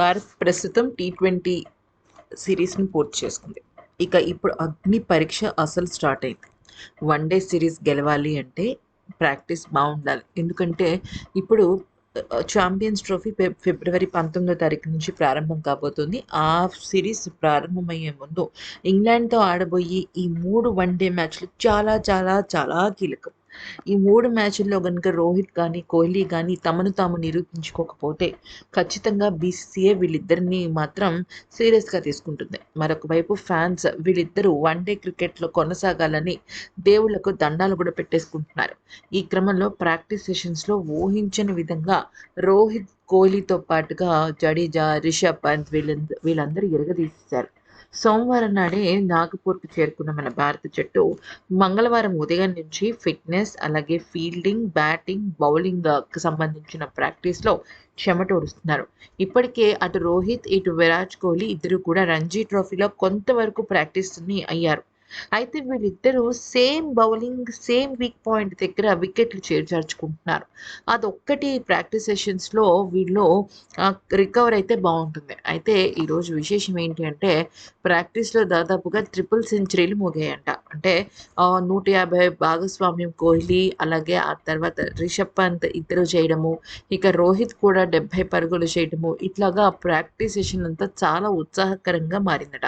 భారత్ ప్రస్తుతం T twenty సిరీస్ని పూర్తి చేసుకుంది. ఇక ఇప్పుడు అగ్ని పరీక్ష అసలు స్టార్ట్ అయింది. వన్ డే సిరీస్ గెలవాలి అంటే ప్రాక్టీస్ బాగుండాలి. ఎందుకంటే ఇప్పుడు ఛాంపియన్స్ ట్రోఫీ ఫిబ్రవరి పంతొమ్మిదో తారీఖు నుంచి ప్రారంభం కాబోతుంది. ఆ సిరీస్ ప్రారంభమయ్యే ముందు ఇంగ్లాండ్తో ఆడబోయే ఈ మూడు వన్ డే మ్యాచ్లు చాలా చాలా చాలా కీలకం. ఈ మూడు మ్యాచ్ల్లో కనుక రోహిత్ కానీ కోహ్లీ కానీ తమను తాము నిరూపించుకోకపోతే ఖచ్చితంగా బీసీసీఏ వీళ్ళిద్దరిని మాత్రం సీరియస్గా తీసుకుంటుంది. మరొక వైపు ఫ్యాన్స్ వీళ్ళిద్దరూ వన్ డే క్రికెట్లో కొనసాగాలని దేవుళ్ళకు దండాలు కూడా పెట్టేసుకుంటున్నారు. ఈ క్రమంలో ప్రాక్టీస్ సెషన్స్లో ఊహించని విధంగా రోహిత్ కోహ్లీతో పాటుగా జడేజా రిషబ్ పంత్ వీళ్ళంద వీళ్ళందరూ ఎరగదీశారు సోమవారం నాడే నాగపూర్కు చేరుకున్న మన భారత జట్టు మంగళవారం ఉదయం నుంచి ఫిట్నెస్ అలాగే ఫీల్డింగ్ బ్యాటింగ్ బౌలింగ్కి సంబంధించిన ప్రాక్టీస్లో చెమటోడుస్తున్నారు. ఇప్పటికే అటు రోహిత్ ఇటు విరాట్ కోహ్లీ ఇద్దరు కూడా రంజీ ట్రోఫీలో కొంతవరకు ప్రాక్టీస్ని అయ్యారు. అయితే వీళ్ళిద్దరూ same bowling same weak point దగ్గర వికెట్లు చేర్చార్చుకుంటున్నారు అదొక్కటి ప్రాక్టీస్ సెషన్స్లో వీళ్ళు రికవర్ అయితే బాగుంటుంది. అయితే ఈరోజు విశేషం ఏంటి అంటే ప్రాక్టీస్లో దాదాపుగా ట్రిపుల్ సెంచరీలు మోగాయంట. అంటే నూట యాభై భాగస్వామ్యం కోహ్లీ అలాగే ఆ తర్వాత రిషబ్ పంత్ ఇద్దరు చేయడము ఇక రోహిత్ కూడా డెబ్భై పరుగులు చేయడము ఇట్లాగా ప్రాక్టీస్ సెషన్ అంతా చాలా ఉత్సాహకరంగా మారిందట.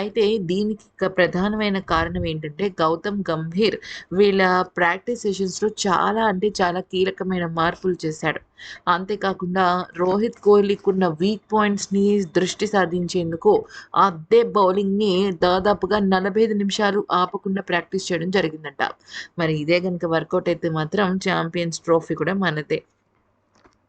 అయితే దీనికి ప్రధానమైన కారణం ఏంటంటే గౌతమ్ గంభీర్ వీళ్ళ ప్రాక్టీస్ సెషన్స్లో చాలా అంటే చాలా కీలకమైన మార్పులు చేశాడు. అంతేకాకుండా రోహిత్ కోహ్లీకి ఉన్న వీక్ పాయింట్స్ని దృష్టి సాధించేందుకు అదే బౌలింగ్ని దాదాపుగా నలభై ఐదు నిమిషాలు ఆపకుండా ప్రాక్టీస్ చేయడం జరిగిందంట. మరి ఇదే కనుక వర్కౌట్ అయితే మాత్రం ఛాంపియన్స్ ట్రోఫీ కూడా మనదే.